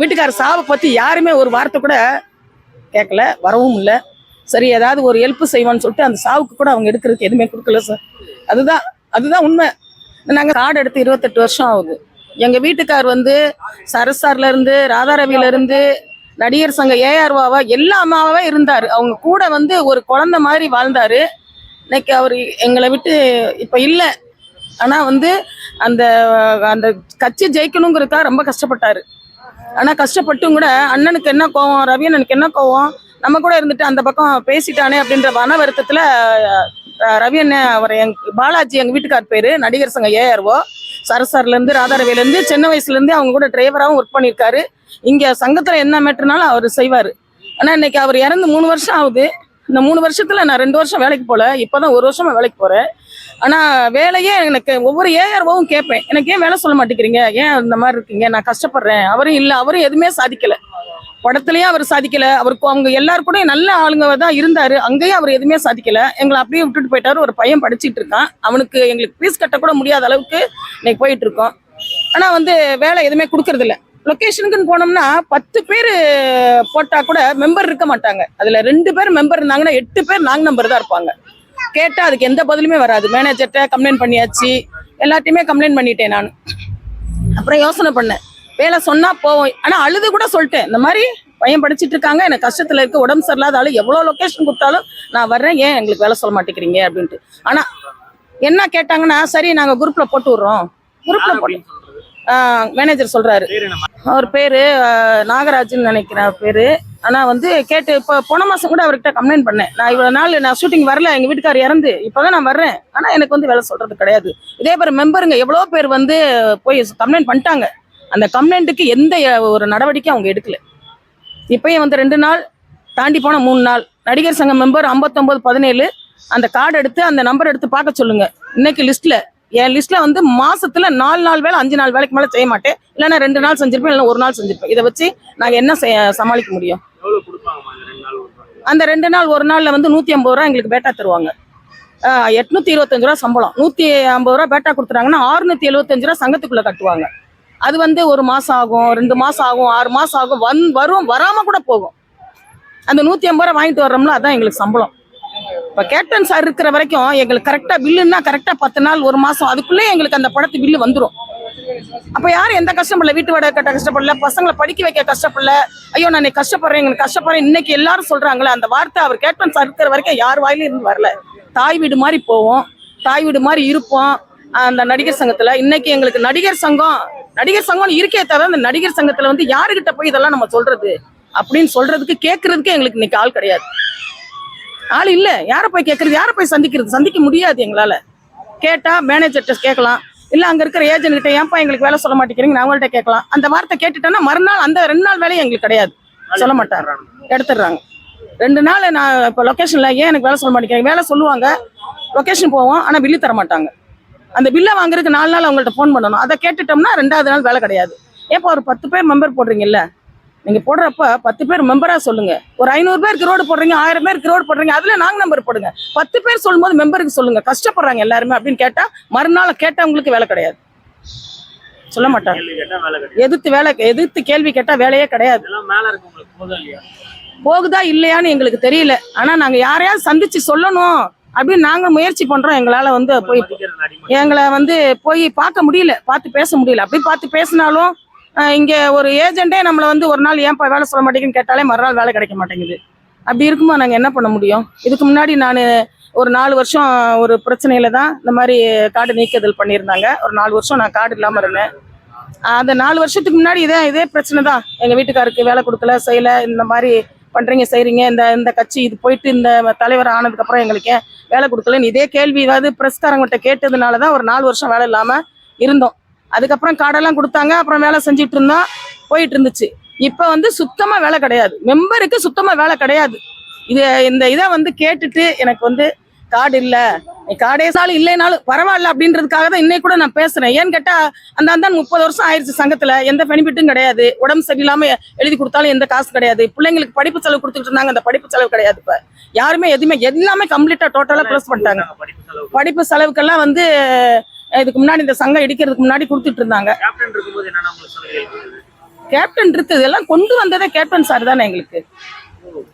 வீட்டுக்கார சாவை பத்தி யாருமே ஒரு வார்த்தை கூட கேட்கல வரவும் இல்லை. சரி ஏதாவது ஒரு ஹெல்ப் செய்வான்னு சொல்லிட்டு அந்த சாவுக்கு கூட அவங்க எடுக்கிறதுக்கு எதுவுமே கொடுக்கல சார் அதுதான் அதுதான் உண்மை. நாங்கள் காடு எடுத்து இருபத்தெட்டு வருஷம் ஆகுது. எங்க வீட்டுக்கார் வந்து சரசார்ல இருந்து இருந்து நடிகர் சங்க ஏஆர்வாவா எல்லா அம்மாவே இருந்தார். அவங்க கூட வந்து ஒரு குழந்தை மாதிரி வாழ்ந்தாரு. இன்னைக்கு அவர் எங்களை விட்டு இப்போ இல்லை. ஆனா வந்து அந்த அந்த கட்சி ஜெயிக்கணுங்கிறதுக்காக ரொம்ப கஷ்டப்பட்டாரு. ஆனால் கஷ்டப்பட்டும் கூட அண்ணனுக்கு என்ன கோவம் ரவி அண்ணனுக்கு என்ன கோவம்? நம்ம கூட இருந்துட்டு அந்த பக்கம் பேசிட்டானே அப்படின்ற மன ரவி அண்ணன் அவர் எங் பாலாஜி எங்கள் வீட்டுக்கார் பேர் நடிகர் சங்க ஏஆர்ஓ. சரசார்லேருந்து ராதாரவிலேருந்து சின்ன வயசுலேருந்து அவங்க கூட டிரைவராகவும் ஒர்க் பண்ணியிருக்காரு. இங்கே சங்கத்தில் என்ன மேட்டர்னாலும் அவர் செய்வார். ஆனால் இன்னைக்கு அவர் இறந்து மூணு வருஷம் ஆகுது. இந்த மூணு வருஷத்துல நான் ரெண்டு வருஷம் வேலைக்கு போல இப்பதான் ஒரு வருஷமா வேலைக்கு போறேன். ஆனா வேலையே எனக்கு ஒவ்வொரு ஏஆர்ஓவும் கேட்பேன் எனக்கு ஏன் வேலை சொல்ல மாட்டேங்கிறீங்க? ஏன் இந்த மாதிரி இருக்கீங்க? நான் கஷ்டப்படுறேன். அவரும் இல்லை அவரும் எதுவுமே சாதிக்கல. படத்துலயும் அவர் சாதிக்கல. அவருக்கு அவங்க எல்லாரும் கூட நல்ல ஆளுங்க தான் இருந்தாரு. அங்கேயும் அவர் எதுவுமே சாதிக்கல. எங்களை அப்படியே விட்டுட்டு போயிட்டாரு. ஒரு பையன் படிச்சுட்டு இருக்கான். அவனுக்கு எங்களுக்கு ஃபீஸ் கட்டக்கூட முடியாத அளவுக்கு இன்னைக்கு போயிட்டு இருக்கோம். ஆனா வந்து வேலை எதுவுமே கொடுக்கறதில்ல. லொக்கேஷனுக்குன்னு போனோம்னா பத்து பேர் போட்டா கூட மெம்பர் இருக்க மாட்டாங்க. அதுல ரெண்டு பேர் மெம்பர் இருந்தாங்கன்னா எட்டு பேர் நாங் நம்பர் தான் இருப்பாங்க. கேட்டா அதுக்கு எந்த பதிலுமே வராது. மேனேஜர்கிட்ட கம்ப்ளைண்ட் பண்ணியாச்சு. எல்லாத்தையுமே கம்ப்ளைண்ட் பண்ணிட்டேன் நான். அப்புறம் யோசனை பண்ணேன். வேலை சொன்னா போவோம். ஆனா அழுது கூட சொல்லிட்டேன். இந்த மாதிரி பையன் படிச்சிட்டு இருக்காங்க. எனக்கு கஷ்டத்துல இருக்கு. உடம்பு சரியில்லாத ஆளு. எவ்வளவு லொகேஷன் கொடுத்தாலும் நான் வர்றேன். ஏன் எங்களுக்கு வேலை சொல்ல மாட்டேங்கிறீங்க? அப்படின்ட்டு. ஆனா என்ன கேட்டாங்கன்னா சரி நாங்க குரூப்ல போட்டு விடுறோம். குரூப்ல போட்டு மேனேஜர் சொல்றாரு. அவர் பேரு நாகராஜ்னு நாகராஜன் நினைக்கிறேன் அவர் பேரு. ஆனா வந்து கேட்டு இப்போ போன மாசம் கூட அவர்கிட்ட கம்ப்ளைண்ட் பண்ணேன். நான் இவ்வளவு நாள் நான் ஷூட்டிங் வரல எங்க வீட்டுக்கார் இறந்து இப்பதான் நான் வர்றேன். ஆனா எனக்கு வந்து வேலை சொல்றது கிடையாது. இதே மாதிரி மெம்பருங்க எவ்வளோ பேர் வந்து போய் கம்ப்ளைண்ட் பண்ணிட்டாங்க. அந்த கம்ப்ளைண்ட்டுக்கு எந்த ஒரு நடவடிக்கையும் அவங்க எடுக்கல. இப்பயும் வந்து ரெண்டு நாள் தாண்டி போன மூணு நாள் நடிகர் சங்க மெம்பர் ஐம்பத்தொம்போது பதினேழு அந்த கார்டு எடுத்து அந்த நம்பர் எடுத்து பார்க்க சொல்லுங்க. இன்னைக்கு லிஸ்ட்ல என் லிஸ்ட்ல வந்து மாசத்துல நாலு நாள் வேலை அஞ்சு நாள் வேலைக்கு மேல செய்ய மாட்டேன். இல்லைன்னா ரெண்டு நாள் செஞ்சிருப்பேன் இல்லைன்னா ஒரு நாள் செஞ்சிருப்பேன். இதை வச்சு நாங்க என்ன செய்ய- சமாளிக்க முடியும்? அந்த ரெண்டு நாள் ஒரு நாள்ல வந்து நூத்தி ஐம்பது ரூபா எங்களுக்கு பேட்டா தருவாங்க. எட்நூத்தி இருபத்தஞ்சு ரூபா சம்பளம். நூத்தி ஐம்பது ரூபா பேட்டா கொடுத்துறாங்கன்னா ஆறுநூத்தி எழுபத்தஞ்சு ரூபா சங்கத்துக்குள்ள கட்டுவாங்க. அது வந்து ஒரு மாசம் ஆகும் ரெண்டு மாசம் ஆகும் ஆறு மாசம் ஆகும் வந் வரும் வராம கூட போகும். அந்த நூத்தி ஐம்பது ரூபா வாங்கிட்டு வர்றோம்ல அதான் எங்களுக்கு சம்பளம். இப்ப கேப்டன் சார் இருக்கிற வரைக்கும் எங்களுக்கு கரெக்டா பில்லுன்னா கரெக்டாக பத்து நாள் ஒரு மாசம் அதுக்குள்ளே எங்களுக்கு அந்த படத்து பில்லு வந்துரும். அப்போ யாரும் எந்த கஷ்டப்படல வீட்டு வாடகை கட்ட கஷ்டப்படல பசங்களை படிக்க வைக்க கஷ்டப்படல. ஐயோ நான் கஷ்டப்படுறேன் எங்களுக்கு கஷ்டப்படுறேன். இன்னைக்கு எல்லாரும் சொல்கிறாங்களே அந்த வார்த்தை அவர் கேப்டன் சார் இருக்கிற வரைக்கும் யார் வாயிலும் இருந்து வரல. தாய் வீடு மாதிரி போவோம் தாய் வீடு மாதிரி இருப்போம் அந்த நடிகர் சங்கத்துல. இன்னைக்கு எங்களுக்கு நடிகர் சங்கம் நடிகர் சங்கம் இருக்கே தவிர அந்த நடிகர் சங்கத்துல வந்து யாருகிட்ட போய் இதெல்லாம் நம்ம சொல்றது? அப்படின்னு சொல்றதுக்கு கேட்கறதுக்கு எங்களுக்கு இன்னைக்கு ஆள் கிடையாது. ஆள் இல்ல. யாரை போய் கேட்கறது யாரை போய் சந்திக்கிறது? சந்திக்க முடியாது எங்களால. கேட்டா மேனேஜர்கிட்ட கேட்கலாம். இல்ல அங்க இருக்கிற ஏஜென்ட் கிட்ட ஏன்பா எங்களுக்கு வேலை சொல்ல மாட்டேங்கிறீங்க? நான் அவங்கள்ட்ட கேட்கலாம். அந்த வார்த்தை கேட்டுட்டேன்னா மறுநாள் அந்த ரெண்டு நாள் வேலையும் எங்களுக்கு கிடையாது. சொல்ல மாட்டாங்க. எடுத்துடுறாங்க. ரெண்டு நாள் நான் இப்போ லொக்கேஷனில் ஏன் எனக்கு வேலை சொல்ல மாட்டேங்கிறீங்க? வேலை சொல்லுவாங்க. லொக்கேஷன் போவோம். ஆனா பில்லு தர மாட்டாங்க. அந்த பில்லை வாங்குறதுக்கு நாலு நாள் அவங்கள்ட்ட ஃபோன் பண்ணணும். அதை கேட்டுட்டோம்னா ரெண்டாவது நாள் வேலை கிடையாது. ஏன்ப்பா ஒரு பத்து பேர் மெம்பர் போடுறீங்கல்ல? நீங்க போடுறப்ப பத்து பேர் மெம்பரா சொல்லுங்க. ஒரு ஐநூறு பேருக்கு ரோடு போடுறீங்க ஆயிரம் பேருக்கு ரோடு போடுறீங்க அதுல நாங்க நம்பர் போடுங்க. பத்து பேர் சொல்லும்போது மெம்பருக்கு சொல்லுங்க. கஷ்டப்படுறாங்க எல்லாருமே அப்படின்னு கேட்டா மறுநாள் கேட்டவங்களுக்கு வேலை கிடையாது. சொல்ல மாட்டாங்க. எதிர்த்து வேலை எதிர்த்து கேள்வி கேட்டா வேலையே கிடையாது. உங்களுக்கு போகுதா இல்லையான்னு எங்களுக்கு தெரியல. ஆனா நாங்க யாரையாவது சந்திச்சு சொல்லணும் அப்படின்னு நாங்க முயற்சி பண்றோம். எங்களால வந்து போய் எங்களை வந்து போய் பார்க்க முடியல. பார்த்து பேச முடியல. அப்படி பார்த்து பேசினாலும் இங்கே ஒரு ஏஜென்ட்டே நம்மளை வந்து ஒரு நாள் ஏன்ப்பா வேலை சொல்ல மாட்டேங்குன்னு கேட்டாலே மறுநாள் வேலை கிடைக்க மாட்டேங்குது. அப்படி இருக்கும்போது நாங்கள் என்ன பண்ண முடியும்? இதுக்கு முன்னாடி நான் ஒரு நாலு வருஷம் ஒரு பிரச்சனையில தான் இந்த மாதிரி கார்டு நீக்குதல் பண்ணியிருந்தாங்க. ஒரு நாலு வருஷம் நான் கார்டு இல்லாமல் இருந்தேன். அந்த நாலு வருஷத்துக்கு முன்னாடி இதே இதே பிரச்சனை தான். எங்கள் வீட்டுக்காருக்கு வேலை கொடுக்கல செய்யல இந்த மாதிரி பண்ணுறீங்க செய்கிறீங்க இந்த இந்த கட்சி இது போயிட்டு இந்த தலைவர் ஆனதுக்கப்புறம் எங்களுக்கு வேலை கொடுக்கலன்னு இதே கேள்வி ஏதாவது பிரஸ்காரங்கிட்ட கேட்டதுனால தான் ஒரு நாலு வருஷம் வேலை இல்லாமல் இருந்தோம். அதுக்கப்புறம் கார்டெல்லாம் கொடுத்தாங்க அப்புறம் வேலை செஞ்சுட்டு இருந்தோம். போயிட்டு இருந்துச்சு. இப்போ வந்து சுத்தமாக வேலை கிடையாது. மெம்பருக்கு சுத்தமாக வேலை கிடையாது. இது இந்த இதை வந்து கேட்டுட்டு எனக்கு வந்து கார்டு இல்லை. கார்டே சாலும் இல்லைனாலும் பரவாயில்ல அப்படின்றதுக்காக தான் இன்னைக்கு கூட நான் பேசுறேன். ஏன்னு கேட்டா அந்த அந்த முப்பது வருஷம் ஆயிடுச்சு சங்கத்துல. எந்த பெனிஃபிட்டும் கிடையாது. உடம்பு சரியில்லாம எழுதி கொடுத்தாலும் எந்த காசு கிடையாது. பிள்ளைங்களுக்கு படிப்பு செலவு கொடுத்துட்டு இருந்தாங்க அந்த படிப்பு செலவு கிடையாது இப்ப. யாருமே எதுவுமே எல்லாமே கம்ப்ளீட்டா டோட்டலா க்ளோஸ் பண்ணிட்டாங்க. படிப்பு செலவு படிப்பு செலவுக்கெல்லாம் வந்து இதுக்கு முன்னாடி இந்த சங்கம் இடிக்கிறதுக்கு முன்னாடி கொடுத்துட்டு இருந்தாங்க. கேப்டன் இருக்குது. இதெல்லாம் கொண்டு வந்ததே கேப்டன் சார் தானே எங்களுக்கு.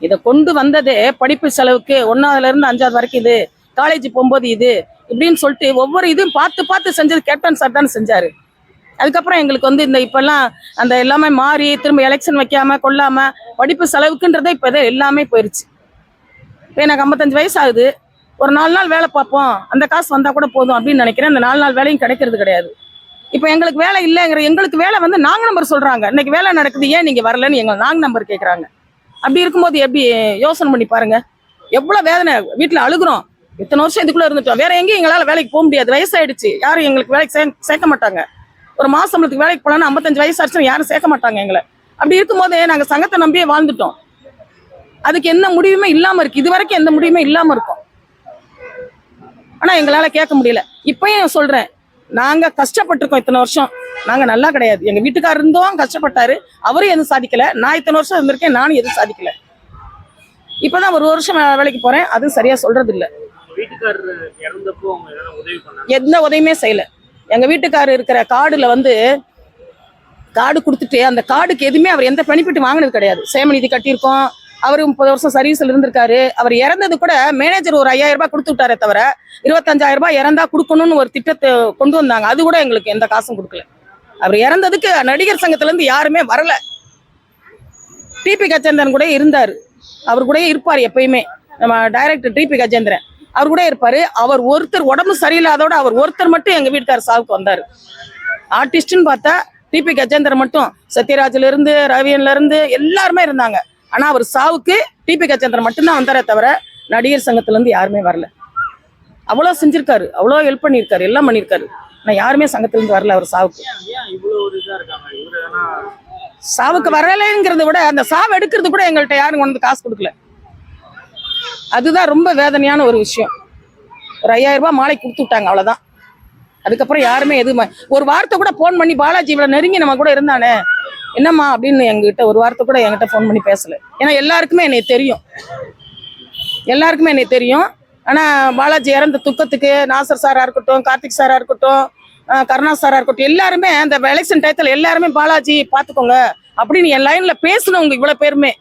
இதை கொண்டு வந்ததே படிப்பு செலவுக்கு ஒன்னாவதுல இருந்து அஞ்சாவது வரைக்கும் இது காலேஜ் போகும்போது இது இப்படின்னு சொல்லிட்டு ஒவ்வொரு இதுவும் பார்த்து பார்த்து செஞ்சது கேப்டன் சார் தானே செஞ்சாரு. அதுக்கப்புறம் எங்களுக்கு வந்து இந்த இப்பெல்லாம் அந்த எல்லாமே மாறி திரும்ப எலெக்ஷன் வைக்காம கொள்ளாம படிப்பு செலவுக்குன்றதே இப்போ எல்லாமே போயிருச்சு. இப்போ எனக்கு ஐம்பத்தஞ்சு வயசு ஆகுது. ஒரு நாலு நாள் வேலை பார்ப்போம் அந்த காசு வந்தால் கூட போதும் அப்படின்னு நினைக்கிறேன். அந்த நாலு நாள் வேலையும் கிடைக்கிறது கிடையாது. இப்போ எங்களுக்கு வேலை இல்லைங்கிற எங்களுக்கு வேலை வந்து நாங்க நம்பர் சொல்கிறாங்க இன்னைக்கு வேலை நடக்குது ஏன் நீங்கள் வரலன்னு எங்களை நாங்க நம்பர் கேட்குறாங்க அப்படி இருக்கும்போது எப்படி யோசனை பண்ணி பாருங்க. எவ்வளோ வேதனை வீட்டில் அழுகுறோம். இத்தனை வருஷம் இதுக்குள்ளே இருந்துட்டோம். வேற எங்கேயும் எங்களால் வேலைக்கு போக முடியாது. வயசாயிடுச்சு. யாரும் எங்களுக்கு வேலைக்கு சே சேர்க்க மாட்டாங்க. ஒரு மாதம் வேலைக்கு போனா ஐம்பத்தஞ்சு வயசு ஆச்சுன்னா யாரும் சேர்க்க மாட்டாங்க எங்களை. அப்படி இருக்கும்போது நாங்கள் சங்கத்தை நம்பியே வாழ்ந்துட்டோம். அதுக்கு எந்த முடிவுமே இல்லாமல் இருக்குது இது வரைக்கும் எந்த முடிவுமே இல்லாமல் இருக்கும். ஆனா எங்களால கேட்க முடியல. இப்பயும் சொல்றேன். நாங்க கஷ்டப்பட்டிருக்கோம் இத்தனை வருஷம். நாங்க நல்லா கிடையாது. எங்க வீட்டுக்காரர் இருந்தும் கஷ்டப்பட்டாரு. அவரும் எதுவும் சாதிக்கல. நான் இத்தனை வருஷம் இருந்திருக்கேன் நானும் எதுவும் சாதிக்கல. இப்பதான் ஒரு வருஷம் வேலைக்கு போறேன். அதுவும் சரியா சொல்றது இல்ல எந்த உதவியுமே செய்யல. எங்க வீட்டுக்காரர் இருக்கிற கார்டுல வந்து கார்டு கொடுத்துட்டு அந்த கார்டுக்கு எதுவுமே அவர் எந்த பெனிஃபிட் வாங்கினது கிடையாது. சேமநிதி கட்டியிருக்கோம். அவர் முப்பது வருஷம் சர்வீஸ்ல இருந்திருக்காரு. அவர் இறந்தது கூட மேனேஜர் ஒரு ஐயாயிரம் ரூபாய் கொடுத்து விட்டாரே தவிர இருபத்தஞ்சாயிரம் ரூபாய் இறந்தா கொடுக்கணும்னு ஒரு திட்டத்தை கொண்டு வந்தாங்க. அது கூட எங்களுக்கு எந்த காசும் கொடுக்கல. அவர் இறந்ததுக்கு நடிகர் சங்கத்துல இருந்து யாருமே வரல. டிபி கஜேந்திரன் கூட இருந்தார். அவர் கூட இருப்பார் எப்பயுமே. நம்ம டைரக்டர் டிபி கஜேந்திரன். அவர் கூட இருப்பாரு. அவர் ஒருத்தர் உடம்பு சரியில்லாதோட அவர் ஒருத்தர் மட்டும் எங்க வீட்டுக்கார சாவுக்கு வந்தார். ஆர்டிஸ்ட்னு பார்த்தா டிபி கஜேந்திரன் மட்டும். சத்யராஜ்ல இருந்து ரவியன்ல இருந்து எல்லாருமே இருந்தாங்க. ஆனா அவர் சாவுக்கு டிபி சந்திரன் மட்டும்தான் வந்தாரே தவிர நடிகர் சங்கத்துல இருந்து யாருமே வரல. அவ்வளோ செஞ்சிருக்காரு. அவ்வளோ ஹெல்ப் பண்ணியிருக்காரு எல்லாம் பண்ணியிருக்காரு ஆனால் யாருமே சங்கத்துல இருந்து வரல அவர் சாவுக்கு. சாவுக்கு வரலைங்கிறத விட அந்த சாவு எடுக்கிறது கூட எங்கள்கிட்ட யாரும் கொண்டு வந்து காசு கொடுக்கல. அதுதான் ரொம்ப வேதனையான ஒரு விஷயம். ஒரு ஐயாயிரம் ரூபாய் மாலை கொடுத்து விட்டாங்க அவ்வளோதான் அதுக்கப்புறம் யாருமே எதுவுமே ஒரு வார்த்தை கூட ஃபோன் பண்ணி பாலாஜி இவ்வளோ நெருங்கி நம்ம கூட இருந்தானே? என்னம்மா அப்படின்னு எங்ககிட்ட ஒரு வார்த்தை கூட என்கிட்ட ஃபோன் பண்ணி பேசலை. ஏன்னா எல்லாருக்குமே என்னை தெரியும். எல்லாருக்குமே என்னை தெரியும். ஆனால் பாலாஜி இறந்த துக்கத்துக்கு நாசர் சாராக இருக்கட்டும் கார்த்திக் சாராக இருக்கட்டும் கருணா சாராக இருக்கட்டும் எல்லாருமே அந்த எலெக்ஷன் டயத்தில் எல்லாருமே பாலாஜி பார்த்துக்கோங்க அப்படின்னு என் லைனில் பேசினவங்க இவ்வளோ பேருமே.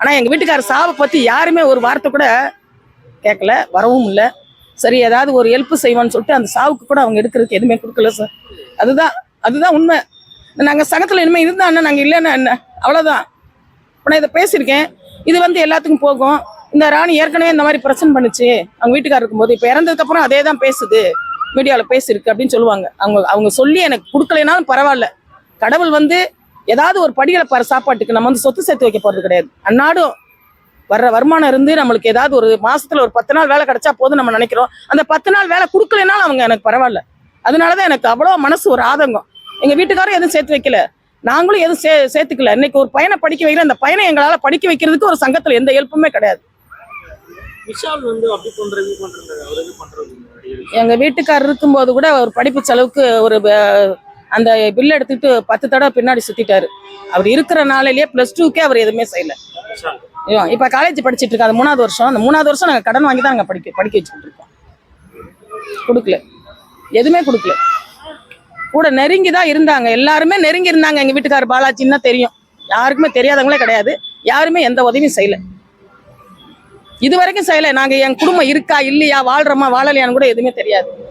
ஆனால் எங்கள் வீட்டுக்காரர் சாவை பற்றி யாருமே ஒரு வார்த்தை கூட கேட்கல வரவும் இல்லை. சரி ஏதாவது ஒரு ஹெல்ப் செய்வான்னு சொல்லிட்டு அந்த சாவுக்கு கூட அவங்க எடுக்கிறதுக்கு எதுவுமே கொடுக்கல சார் அதுதான் அதுதான் உண்மை. நாங்கள் சங்கத்தில் இனிமேல் இருந்தா நாங்கள் இல்லைன்னா என்ன? அவ்வளோதான் இப்போ நான் இதை பேசியிருக்கேன். இது வந்து எல்லாத்துக்கும் போகும். இந்த ராணி ஏற்கனவே இந்த மாதிரி பிரச்சனை பண்ணுச்சு. அவங்க வீட்டுக்காரர் இருக்கும்போது இப்போ இறந்ததுக்கு அப்புறம் அதே தான் பேசுது. மீடியாவில் பேசியிருக்கு அப்படின்னு சொல்லுவாங்க. அவங்க அவங்க சொல்லி எனக்கு கொடுக்கலைனாலும் பரவாயில்ல. கடவுள் வந்து ஏதாவது ஒரு படிகளை பாரு சாப்பாட்டுக்கு. நம்ம வந்து சொத்து சேர்த்து வைக்க போகிறது கிடையாது. அன்னாடும் வர்ற வருமானம் இருந்து நம்மளுக்கு ஏதாவது ஒரு மாசத்துல ஒரு பத்து நாள் வேலை கிடைச்சா போதும் நம்ம நினைக்கிறோம். அந்த பத்து நாள் வேலை கொடுக்கலைனாலும் அவங்க எனக்கு பரவாயில்ல. அதனாலதான் எனக்கு அவ்வளோ மனசு ஒரு ஆதங்கம். எங்க வீட்டுக்காரும் எதுவும் சேர்த்து வைக்கல. நாங்களும் எதுவும் சே சேர்த்துக்கல. இன்னைக்கு ஒரு பையனை படிக்க வைக்கல. அந்த பையனை எங்களால படிக்க வைக்கிறதுக்கு ஒரு சங்கத்துல எந்த ஹெல்ப்புமே கிடையாது. விஷால் வந்து அப்படி பண்றது இது பண்றது அவர் இது பண்றது நடிகர் எங்க வீட்டுக்காரர் இருக்கும்போது கூட ஒரு படிப்பு செலவுக்கு ஒரு அந்த பில் எடுத்துட்டு பத்து தடவை பின்னாடி சுத்திட்டாரு. அவர் இருக்கிற நாளிலேயே பிளஸ் டூக்கே அவர் எதுவுமே செய்யல. இப்ப காலேஜ் படிச்சிட்டு இருக்காரு. அது மூணாவது வருஷம். அந்த மூணாவது வருஷம் நாங்க கடன் வாங்கி தான் நாங்க படிக்க படிக்க வச்சுட்டு இருக்கோம். கொடுக்கல. எதுவுமே கொடுக்கல. கூட நெருங்கி தான் இருந்தாங்க. எல்லாருமே நெருங்கி இருந்தாங்க எங்க வீட்டுக்காரர் பாலாஜின்னா தெரியும். யாருக்குமே தெரியாதவங்களே கிடையாது. யாருமே எந்த உதவியும் செய்யல. இது வரைக்கும் செய்யல. நாங்க என் குடும்பம் இருக்கா இல்லையா வாழ்றோமா வாழலையான்னு கூட எதுவுமே தெரியாது.